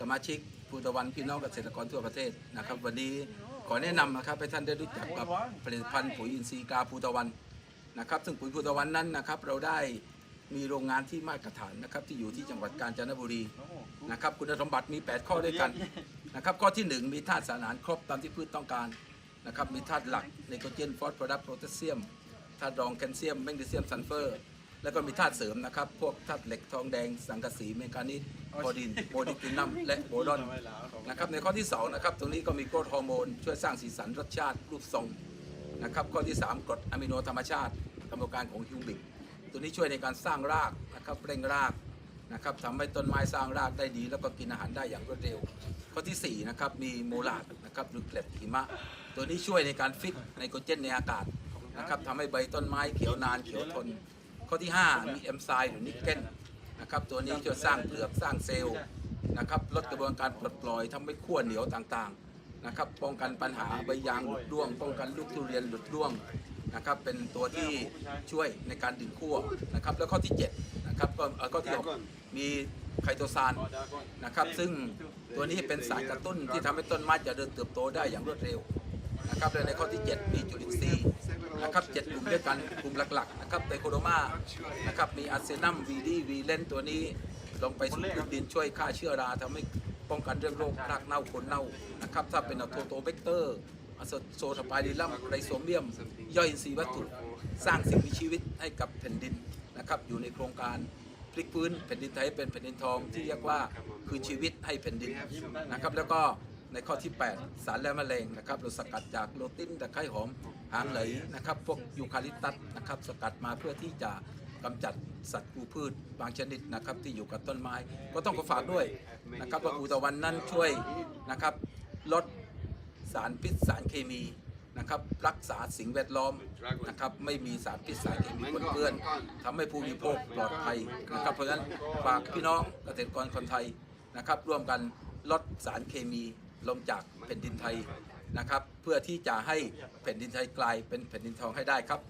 สมาชิกภูตะวันพี่น้องเกษตรกรทั่วประเทศนะครับ วันนี้ขอแนะนำนะครับให้ท่านได้รู้จักกับผลิตภัณฑ์ปุ๋ยอินทรีย์กาภูตะวันนะครับ ซึ่งปุ๋ยภูตะวันนั้นนะครับ เราได้มีโรงงานที่มาตรฐานนะครับที่อยู่ที่จังหวัดกาญจนบุรีนะครับ คุณสมบัติมี 8 ข้อด้วยกันนะครับ ข้อที่ 1 มีธาตุสารอาหารครบตามที่พืชต้องการนะครับ มีธาตุหลักไนโตรเจนฟอสฟอรัสโพแทสเซียมธาตุรองแคลเซียมแมกนีเซียมซัลเฟอร์ แล้วก็มีธาตุเสริมนะครับ พวกธาตุเหล็กทองแดง สังกะสีเมกานิสโพดินโพดิกินัมและโบรอนนะครับในข้อที่2นะครับตรงนี้ก็มีโกรทฮอร์โมน ช่วยสร้างสีสันรสชาติรูปทรงนะครับข้อที่ 3กรดอะมิโนธรรมชาติกรรมการของฮิวบิกตัวนี้ช่วยในการสร้างรากนะครับเร่งรากนะครับทำให้ต้นไม้สร้างรากได้ดี แล้วก็กินอาหารได้อย่างรวดเร็ว ข้อที่4นะครับมีโมลาดนะครับหรือเกล็ดหิมะ ตัวนี้ช่วยในการฟิกไนโตรเจนในอากาศนะครับทำให้ใบต้นไม้เขียวนานเขียวทน ข้อที่ 5 มีเอนไซม์หรือนิกเกิลนะครับตัวนี้ช่วยสร้างเปลือกสร้างเซลล์นะครับลดกระบวนการปลดปล่อยทำให้ขั้วเหนียวต่างๆนะครับป้องกันปัญหาใบยางหลุดร่วง ป้องกันลูกทุเรียนหลุดร่วงนะครับเป็นตัวที่ช่วยในการดึงขั้วนะครับแล้วข้อที่7นะครับก็ข้อที่หกมีไคโตซานนะครับซึ่งตัวนี้เป็นสารกระตุ้นที่ทำให้ต้นไม้จะเจริญเติบโตได้อย่างรวดเร็วนะครับและในข้อที่ 7 มีจุลินทรีย์ นะครับเจ็ดกลุ่มด้วยกันกลุ่มหลักๆนะครับไตโคโดมานะครับมีอาร์เซนัมวีดีวีเลนตัวนี้ลงไปสู่พื้นดินช่วยฆ่าเชื้อราทำให้ป้องกันเรื่องโรครากเน่าคนเน่านะครับถ้าเป็นอะโทโตเบกเตอร์อะโซสปาริลัมไรโซเมียม ย่อยอินทรีย์วัตถุสร้างสิ่งมีชีวิตให้กับแผ่นดินนะครับอยู่ในโครงการพลิกพื้นแผ่นดินไทยเป็นแผ่นดินทองที่เรียกว่าคือชีวิตให้แผ่นดินนะครับแล้วก็ ในข้อที่ 8 สารและแมลงนะครับเราสกัดจากโรตินตะไคร้หอมหางไหลนะครับพวกยูคาลิปตัสนะครับสกัดมาเพื่อที่จะกำจัดสัตว์กูพืชบางชนิดนะครับที่อยู่กับต้นไม้ ก็ต้องขอฝากด้วยนะครับว่าอูตะวันนั้นช่วยนะครับลดสารพิษสารเคมีนะครับรักษาสิ่งแวดล้อมนะครับไม่มีสารพิษสารเคมีปนเปื้อนทำให้ผู้บริโภคปลอดภัยนะครับเพราะฉะนั้นฝากพี่น้องเกษตรกรคนไทยนะครับร่วมกันลดสารเคมี ลงจากแผ่นดินไทยนะครับ เพื่อที่จะให้แผ่นดินไทยกลายเป็นแผ่นดินทองให้ได้ครับ